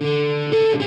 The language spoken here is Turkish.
Müzik